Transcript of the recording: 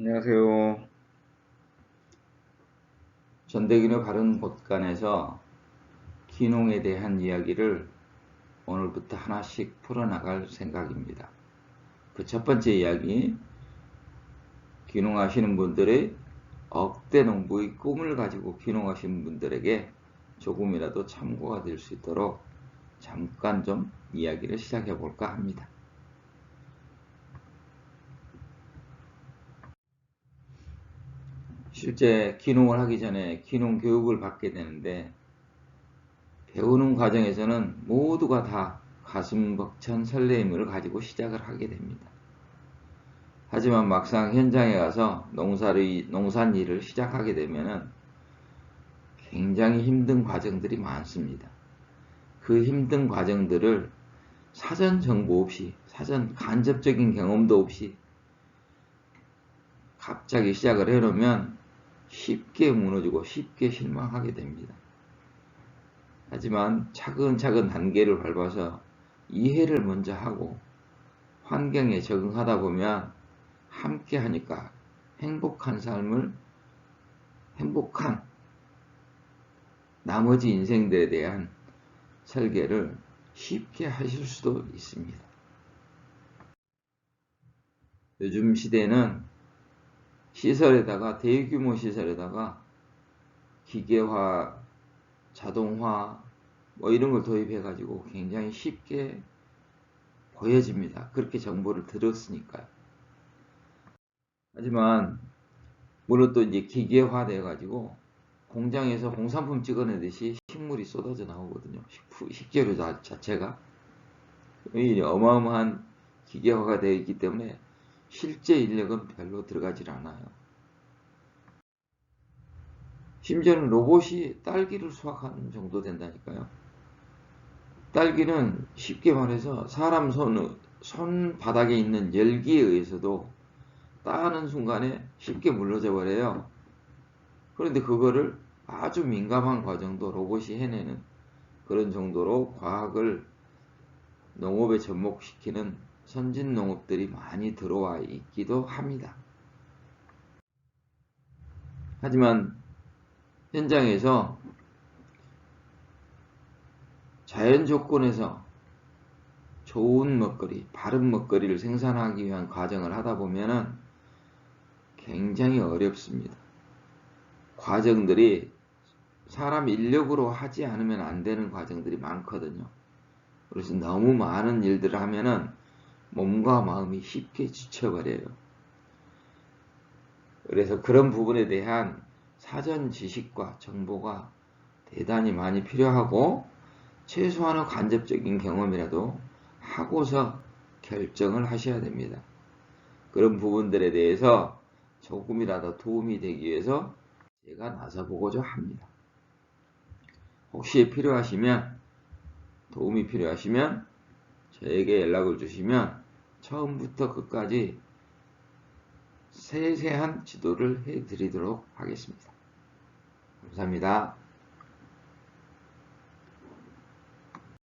안녕하세요. 전대균의 바른 곳간에서 기농에 대한 이야기를 오늘부터 하나씩 풀어나갈 생각입니다. 그 첫 번째 이야기, 기농하시는 분들의 억대 농부의 꿈을 가지고 기농하시는 분들에게 조금이라도 참고가 될 수 있도록 잠깐 좀 이야기를 시작해 볼까 합니다. 실제 기농을 하기 전에 기농 교육을 받게 되는데 배우는 과정에서는 모두가 다 가슴 벅찬 설레임을 가지고 시작을 하게 됩니다. 하지만 막상 현장에 가서 농사를, 농산 일을 시작하게 되면은 굉장히 힘든 과정들이 많습니다. 그 힘든 과정들을 사전 정보 없이, 사전 간접적인 경험도 없이 갑자기 시작을 해놓으면 쉽게 무너지고 쉽게 실망하게 됩니다. 하지만 차근차근 단계를 밟아서 이해를 먼저 하고 환경에 적응하다 보면 함께 하니까 행복한 삶을 행복한 나머지 인생들에 대한 설계를 쉽게 하실 수도 있습니다. 요즘 시대는 시설에다가 대규모 시설에다가 기계화, 자동화 뭐 이런 걸 도입해 가지고 굉장히 쉽게 보여집니다. 그렇게 정보를 들었으니까요. 하지만 물론 또 이제 기계화 돼 가지고 공장에서 공산품 찍어내듯이 식물이 쏟아져 나오거든요. 식재료 자체가 어마어마한 기계화가 되어 있기 때문에 실제 인력은 별로 들어가질 않아요. 심지어는 로봇이 딸기를 수확하는 정도 된다니까요. 딸기는 쉽게 말해서 사람 손, 손바닥에 있는 열기에 의해서도 따는 순간에 쉽게 물러져 버려요. 그런데 그거를 아주 민감한 과정도 로봇이 해내는 그런 정도로 과학을 농업에 접목시키는 선진 농업들이 많이 들어와 있기도 합니다. 하지만 현장에서 자연 조건에서 좋은 먹거리, 바른 먹거리를 생산하기 위한 과정을 하다 보면은 굉장히 어렵습니다. 과정들이 사람 인력으로 하지 않으면 안 되는 과정들이 많거든요. 그래서 너무 많은 일들을 하면은 몸과 마음이 쉽게 지쳐버려요. 그래서 그런 부분에 대한 사전 지식과 정보가 대단히 많이 필요하고 최소한의 간접적인 경험이라도 하고서 결정을 하셔야 됩니다. 그런 부분들에 대해서 조금이라도 도움이 되기 위해서 제가 나서보고자 합니다. 혹시 필요하시면 도움이 필요하시면 저에게 연락을 주시면 처음부터 끝까지 세세한 지도를 해드리도록 하겠습니다. 감사합니다.